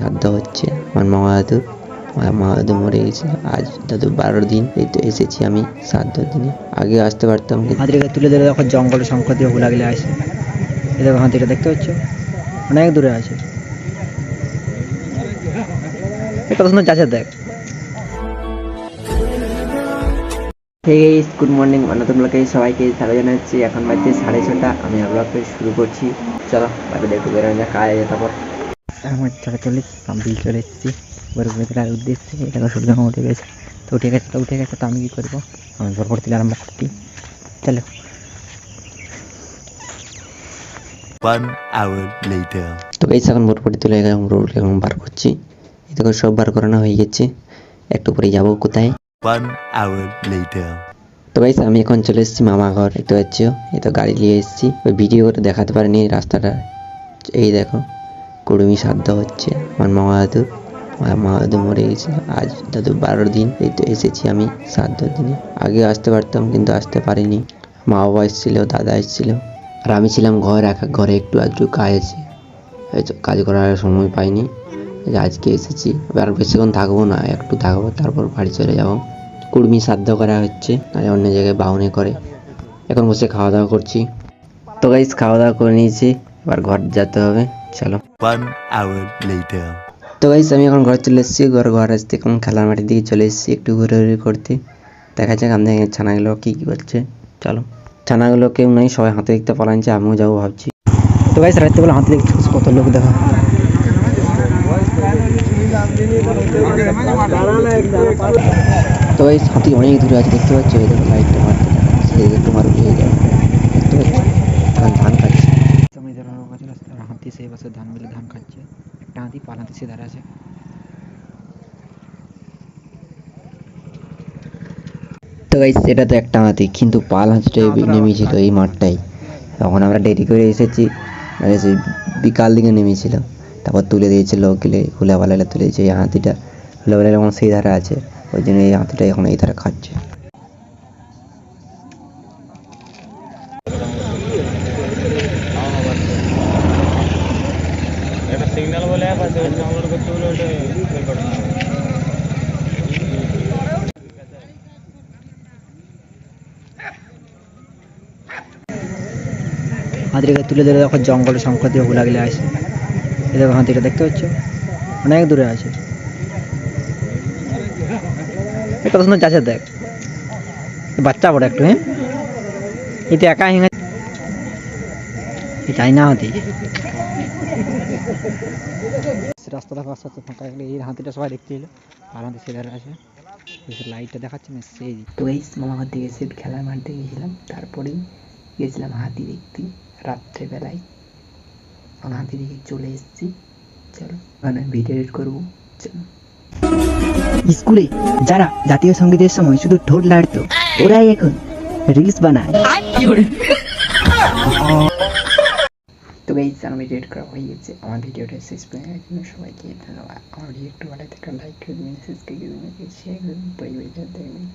শ্রাদ্ধ হচ্ছে আমার মামা দাদুর আমার মামা দাদু মরে গেছে। আজ দাদু বারো দিন এই তো এসেছি আমি শ্রাদ্ধ দিনে। আগে আসতে পারতাম হাতিটাকে তুলে ধরে দেখো জঙ্গল সংখ্যা দিয়ে ভুলা গেলে আসে। এই দেখো হাতিটা দেখতে পাচ্ছ? অনেক দূরে আছে। কত সুন্দর চাষের দেখ। গুড মর্নিং নতুন ব্লকে সবাইকে স্বাগত জানাচ্ছি। এখন বাজছে সাড়ে ছটা আমি ব্লগটা শুরু করছি। চলো বাইরে একটু বেরোনো যাক কাজ আছে তারপর আমার চলে চল্লিশ বিল চলে এসেছি। এবার উদ্দেশ্যে এটা সূর্য উঠে গেছে। তো উঠে গেছে তো উঠে গেছে তো আমি কী করব? আমি ভোর করতে আরম্ভ করছি। চলো। তো এই এখন মোটপটি তুলে এখন রোড এখন বার করছি। এই দেখো সব বার করানো হয়ে গেছে। একটু পরে যাব কোথায়? তো গাইস আমি এখন চলে এসেছি মামা ঘর দেখতে পাচ্ছ? এই তো গাড়ি নিয়ে এসেছি। ওই ভিডিও করে দেখাতে পারিনি রাস্তাটা। এই দেখো। কুড়মি শ্রাদ্ধ হচ্ছে। আমার মামা দাদুর আমার মামা দাদু মরে গেছে। আজ দাদু বারো দিন এই তো এসেছি আমি শ্রাদ্ধ দিনে। আগে আসতে পারতাম কিন্তু আসতে পারিনি। মা বাবা এসেছিল, দাদা এসেছিল। আর আমি ছিলাম ঘর একা, ঘরে একটু আধটু কাজ আছে। কাজ করার সময় পাইনি। আজকে এসেছি। এবার বেশিক্ষণ থাকব না, একটু থাকব, তারপর বাড়ি চলে যাব। কুর্মি সাধ্য করা হচ্ছে আর অন্য জায়গায় বাউনে করে। এখন বসে খাওয়া দাওয়া করছি। তো গাইস খাওয়া দাওয়া করে নিয়েছি। এবার ঘর যেতে হবে। চলো. তো গাইস আমি এখন ঘর চলে এসেছি। ঘর ঘর আসতে এখন খেলার মাঠের দিকে চলে এসেছি। একটু ঘুরে ঘুরে করতে। দেখা যাক আমাদের ছানাগুলো কী কী করছে। চলো। ছানাগুলো কেউ নাই সবাই হাতে দেখতে পালাচ্ছে আমিও যাব ভাবছি। তো গাইস রাত্রিবেলা হাতে দেখতে কত লোক দেখা। তো গাইস হাতি অনেক দূরে আছে দেখতে পাচ্ছি? এই দেখো লাইটটা মারতে সেই একটু মার উঠে যায়। দেখতে পাচ্ছ এখন ধান খাচ্ছে আমি যারা লোক আছে রাস্তায় হাতি সেই বসে ধান মিলে ধান খাচ্ছে। একটা হাতি পাল হাতি সে দাঁড়া আছে। তো গাইস সেটা তো একটা হাতি কিন্তু পাল হাতিটা নেমেছিল এই মাঠটাই তখন আমরা দেরি করে এসেছি মানে সেই বিকাল দিকে নেমেছিল। তারপর তুলে দিয়েছিল গেলে হুলাবালালে তুলে দিয়েছে এই হাতিটা। হুলাবালালে এখন সেই ধারে আছে ওই জন্য এই হাতিটা এখন এই ধারে খাচ্ছে। হাতিটাকে তুলে ধরে দেখো, জঙ্গল শঙ্কর দিয়ে ভুলা গেলে আসে। এই দেখো হাতিটা দেখতে পাচ্ছ? অনেক দূরে আছে। কত সুন্দর চাষের দেখ। বাচ্চা বড় একটু হ্যাঁ? এটা একা হেঙে এই চাই না হাতি রাস্তাটা ফাঁকা এই হাতিটা সবাই দেখতে এলো আর হাতি আছে লাইটটা দেখাচ্ছে না সেই তো এই মামা ঘর থেকে এসে খেলার মাঠ দিয়ে গেছিলাম তারপরেই গেছিলাম হাতি দেখতে রাত্রেবেলায় এখন হাতি দেখে চলে এসেছি চলো মানে ভিডিও এডিট করব চলো স্কুলে যারা জাতীয় সঙ্গীতের সময় শুধু ঠোঁট লাড়তো ওরাই এখন রিলস বানায় তো এই আমার ভিডিও করা হয়ে গেছে আমার ভিডিওটা শেষ পর্যন্ত জন্য সবাইকে ধন্যবাদ আমার ভিডিও একটু ভালো থাকে লাইক করে দেবেন সাবস্ক্রাইব করে দেবেন শেয়ার করে দেবেন পরিবারের সাথে দেখবেন